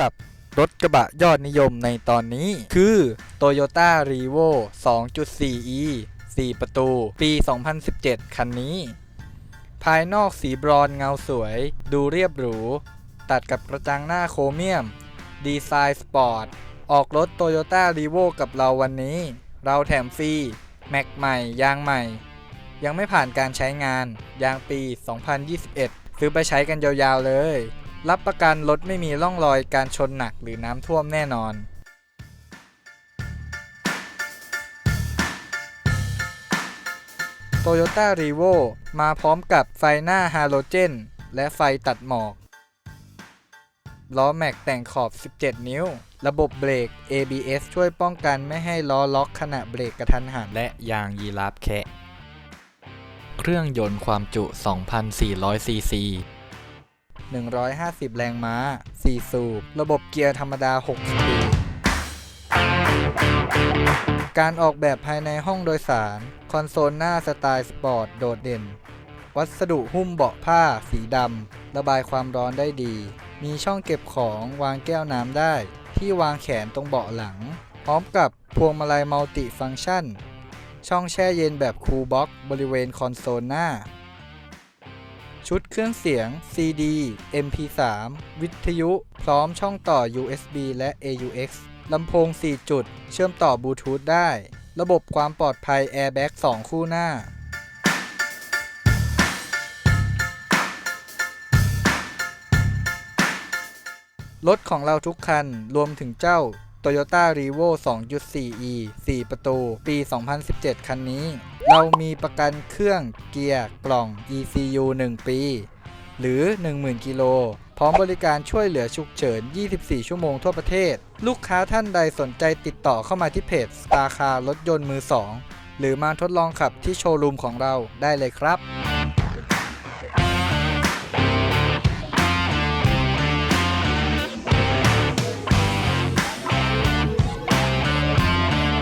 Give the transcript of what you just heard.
กับรถกระบะยอดนิยมในตอนนี้ คือ Toyota r e v o 2.4e 4 ประตู ปี 2017 คันนี้ ภายนอกสีบรอนเงาสวย ดูเรียบหรู ตัดกับกระจังหน้าโครเมียม ดีไซน์สปอร์ต ออกรถ Toyota r e v o กับเราวันนี้ เราแถมฟรี แม็กใหม่ ยางใหม่ ยังไม่ผ่านการใช้งาน ยางปี 2021 ซื้อไปใช้กันยาวๆเลย รับประกันรถไม่มีร่องรอยการชนหนักหรือน้ำท่วมแน่นอน Toyota r e v o มาพร้อมกับไฟหน้าฮาโลเจน และไฟตัดหมอก ล้อแม็กแต่งขอบ 17 นิ้ว ระบบเบรก ABS ช่วยป้องกันไม่ให้ล้อล็อกขณะเบรกกระทันหัน และยางยีราฟแคะ เครื่องยนต์ความจุ 2,400ซีซี 150 แรงม้า 4 สูบ ระบบเกียร์ธรรมดา 6 สปีด การออกแบบภายในห้องโดยสาร คอนโซลหน้าสไตล์สปอร์ตโดดเด่น วัสดุหุ้มเบาะผ้า สีดำ ระบายความร้อนได้ดี มีช่องเก็บของวางแก้วน้ำได้ ที่วางแขนตรงเบาะหลัง พร้อมกับพวงมาลัยมัลติฟังก์ชัน ช่องแช่เย็นแบบคูลบ็อกบริเวณคอนโซลหน้า ชุดเครื่องเสียง CD MP3 วิทยุพร้อมช่องต่อ USB และ AUX ลำโพง 4 จุด เชื่อมต่อบลูทูธได้ ระบบความปลอดภัย Airbag 2คู่หน้า รถของเราทุกคันรวมถึงเจ้า Toyota r e v o 2.4e 4 ประตู ปี 2017 คันนี้ เรามีประกันเครื่องเกียร์กล่อง ECU 1 ปี หรือ 10,000 กิโล พร้อมบริการช่วยเหลือฉุกเฉิน 24 ชั่วโมงทั่วประเทศ ลูกค้าท่านใดสนใจติดต่อเข้ามาที่เพจ Star Car รถยนต์มือ 2 หรือมาทดลองขับที่โชว์รูมของเราได้เลยครับ